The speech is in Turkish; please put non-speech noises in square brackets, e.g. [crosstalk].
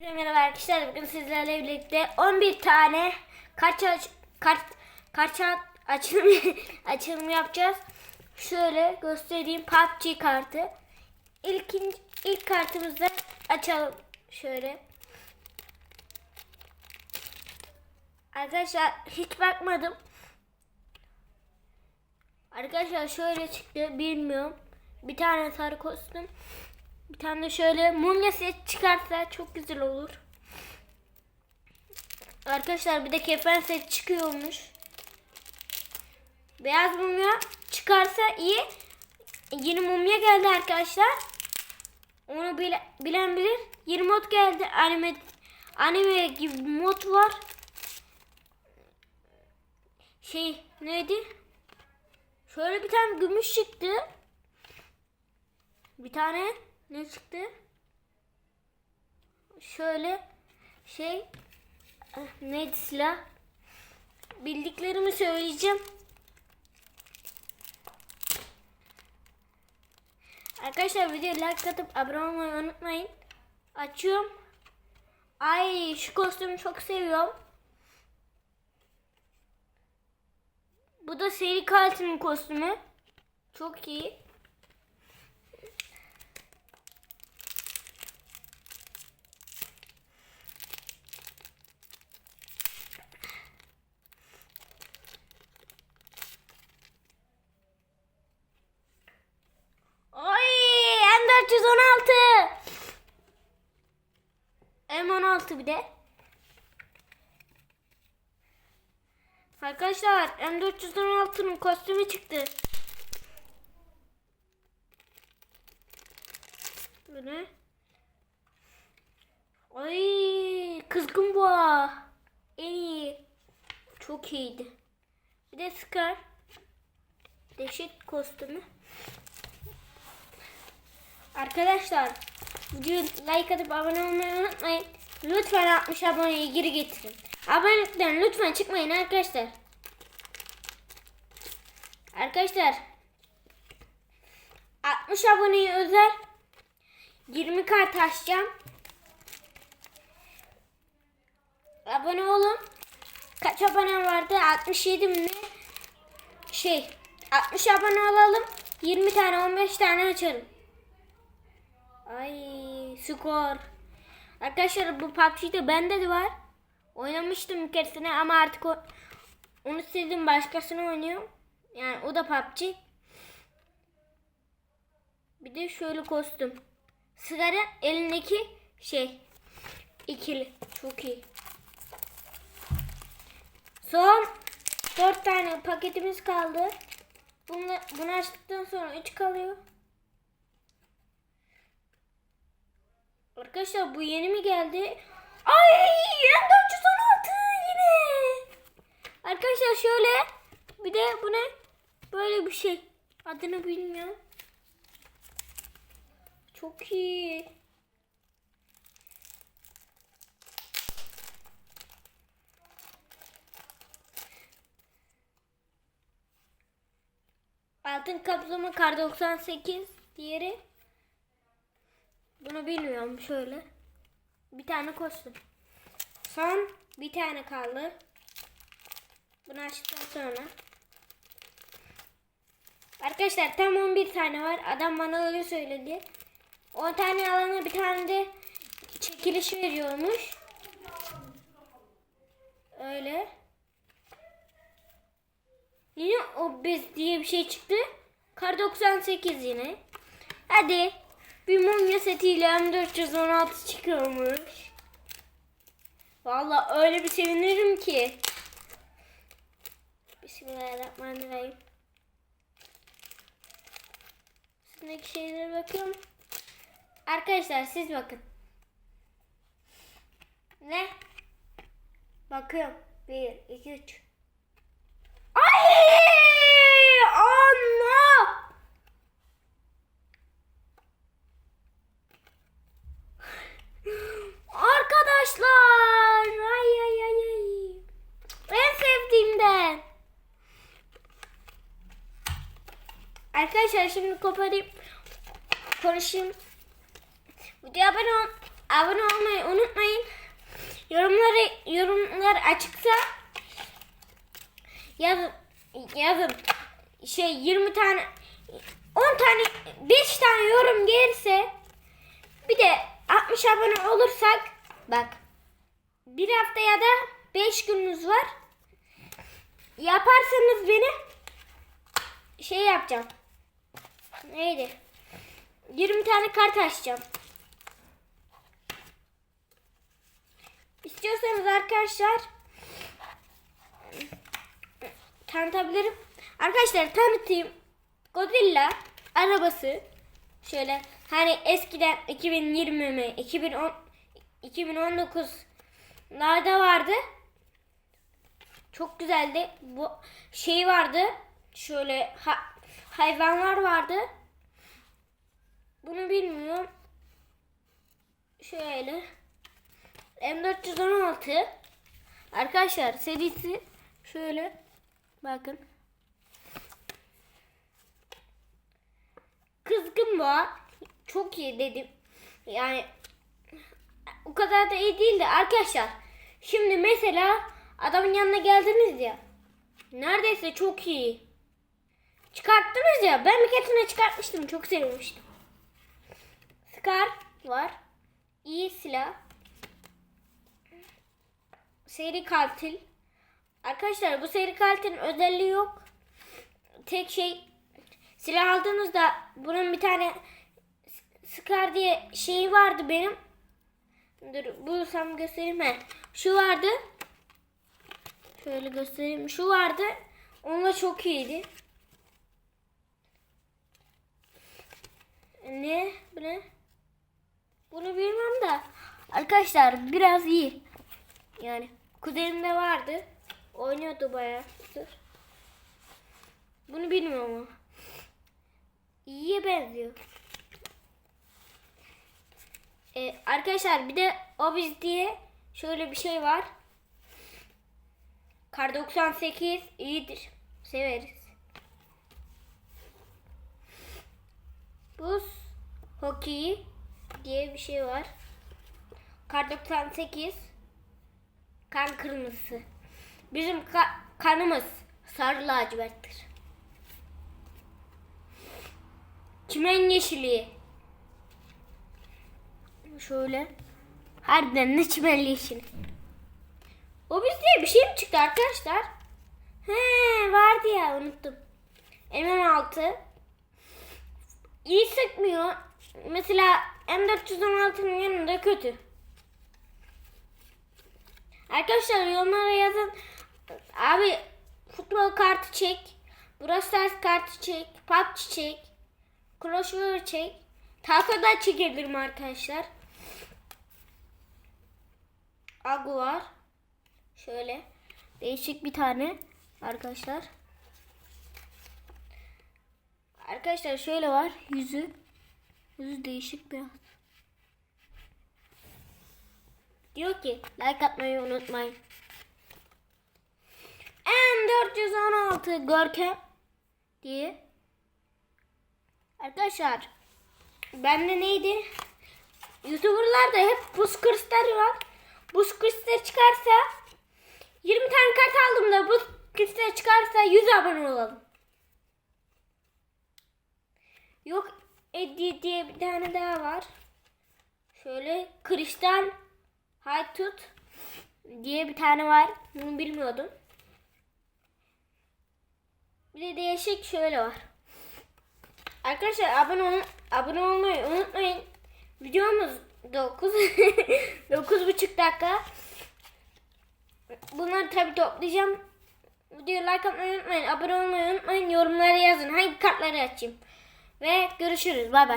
Merhaba arkadaşlar bugün sizlerle birlikte 11 tane kart aç kart kart aç- açılım [laughs] açılım yapacağız. Şöyle göstereyim PUBG kartı. İlk ilk kartımızda açalım şöyle. Arkadaşlar hiç bakmadım. Arkadaşlar şöyle çıktı bilmiyorum. Bir tane sarı kostüm. Bir tane de şöyle mumya set çıkarsa çok güzel olur. Arkadaşlar bir de kefen set çıkıyormuş. Beyaz mumya çıkarsa iyi. Yeni mumya geldi arkadaşlar. Onu bile, bilen bilir. Yeni mod geldi. Anime anime gibi mod var. Şey neydi? Şöyle bir tane gümüş çıktı. Bir tane ne çıktı? Şöyle şey eh, neydi? Bildiklerimi söyleyeceğim. Arkadaşlar videoya like atıp abone olmayı unutmayın. Açıyorum. Ay şu kostümü çok seviyorum. Bu da seri katilin kostümü. Çok iyi. Oy M416. M16 bir de. Arkadaşlar M416'nın kostümü çıktı. Böyle. Ay kızgın boğa. En iyi. Çok iyiydi. Bir de Scar. Deşit kostümü. Arkadaşlar videoyu like atıp abone olmayı unutmayın. Lütfen 60 aboneyi geri getirin. Abonelikten lütfen çıkmayın arkadaşlar. Arkadaşlar 60 aboneye özel 20 kart açacağım. Abone olun. Kaç abone vardı? 67 mi? Şey 60 abone olalım. 20 tane 15 tane açarım. Ay skor. Arkadaşlar bu PUBG'de bende de var. Oynamıştım bir keresine ama artık o, onu sildim başkasını oynuyorum. Yani o da PUBG. Bir de şöyle kostüm. Sigara elindeki şey ikili. Çok iyi. Son 4 tane paketimiz kaldı. Bunu, bunu açtıktan sonra 3 kalıyor. Arkadaşlar bu yeni mi geldi? Ay M416 yine. Arkadaşlar şöyle bir de bu ne? Böyle bir şey. Adını bilmiyorum. Çok iyi. Altın kaplama kar 98 diğeri bunu bilmiyorum şöyle. Bir tane kostüm. Son bir tane kaldı. Bunu açtıktan sonra. Arkadaşlar tam 11 tane var. Adam bana öyle söyledi. 10 tane alana bir tane de çekiliş veriyormuş. Öyle. Yine o bez diye bir şey çıktı. Kar 98 yine. Hadi. Bir mumya setiyle M416 çıkıyormuş. Vallahi öyle bir sevinirim ki. Bismillahirrahmanirrahim. Üstündeki şeylere bakıyorum. Arkadaşlar siz bakın. Ne? Bakıyorum. Bir, iki, üç. Ay! Allah! Arkadaşlar! Ay ay ay ay. En sevdiğimden. Arkadaşlar şimdi koparayım. Konuşayım. Videoya abone ol. abone olmayı unutmayın. Yorumları yorumlar açıksa yazın yazın şey 20 tane 10 tane 5 tane yorum gelirse bir de 60 abone olursak bak bir hafta ya da 5 gününüz var. Yaparsanız beni şey yapacağım. Neydi? 20 tane kart açacağım. İstiyorsanız arkadaşlar tanıtabilirim. Arkadaşlar tanıtayım. Godzilla arabası şöyle hani eskiden 2020 mi 2010 2019'larda vardı. Çok güzeldi. Bu şey vardı. Şöyle ha- hayvanlar vardı. Bunu bilmiyorum. Şöyle. M416 Arkadaşlar serisi şöyle bakın. Kızgın boğa çok iyi dedim. Yani o kadar da iyi değildi arkadaşlar. Şimdi mesela adamın yanına geldiniz ya. Neredeyse çok iyi. Çıkarttınız ya. Ben bir keresinde çıkartmıştım. Çok sevmiştim. Scar var. İyi silah. Seri katil. Arkadaşlar bu seri katilin özelliği yok. Tek şey silah aldığınızda bunun bir tane Scar diye şey vardı benim. Dur bulursam göstereyim. He. Şu vardı. Şöyle göstereyim. Şu vardı. Onunla çok iyiydi. Ne? Bu ne? Bunu bilmem da. Arkadaşlar biraz iyi. Yani kuzenimde vardı. Oynuyordu bayağı. Dur. Bunu bilmiyorum ama. İyiye benziyor. Ee, arkadaşlar bir de Obiz diye şöyle bir şey var. Kar 98 iyidir. Severiz. Buz hokeyi diye bir şey var. Kar 98 kan kırmızısı. Bizim ka- kanımız sarı laciverttir. Çimen yeşili. Şöyle. Harbiden ne çimen yeşili. O biz diye bir şey mi çıktı arkadaşlar? He vardı ya unuttum. MM6 iyi sıkmıyor. Mesela M416'nın yanında kötü. Arkadaşlar yorumlara yazın. Abi futbol kartı çek. Brawl kartı çek. PUBG çek. Clash Royale çek. Taso'da çekebilirim arkadaşlar. Agu var. Şöyle. Değişik bir tane. Arkadaşlar. Arkadaşlar şöyle var. Yüzü. Yüzü değişik bir. Diyor ki like atmayı unutmayın. M416 Görkem diye. Arkadaşlar bende neydi? Youtuberlarda hep buz kristal var. Buz kristal çıkarsa 20 tane kart aldım da buz kristal çıkarsa 100 abone olalım. Yok Eddie diye bir tane daha var. Şöyle kristal Tooth diye bir tane var. Bunu bilmiyordum. Bir de değişik şöyle var. Arkadaşlar abone olun, abone olmayı unutmayın. Videomuz 9 9,5 [laughs] dakika. Bunları tabi toplayacağım. Videoyu like atmayı unutmayın. Abone olmayı unutmayın. Yorumlara yazın. Hangi kartları açayım. Ve görüşürüz. Bay bay.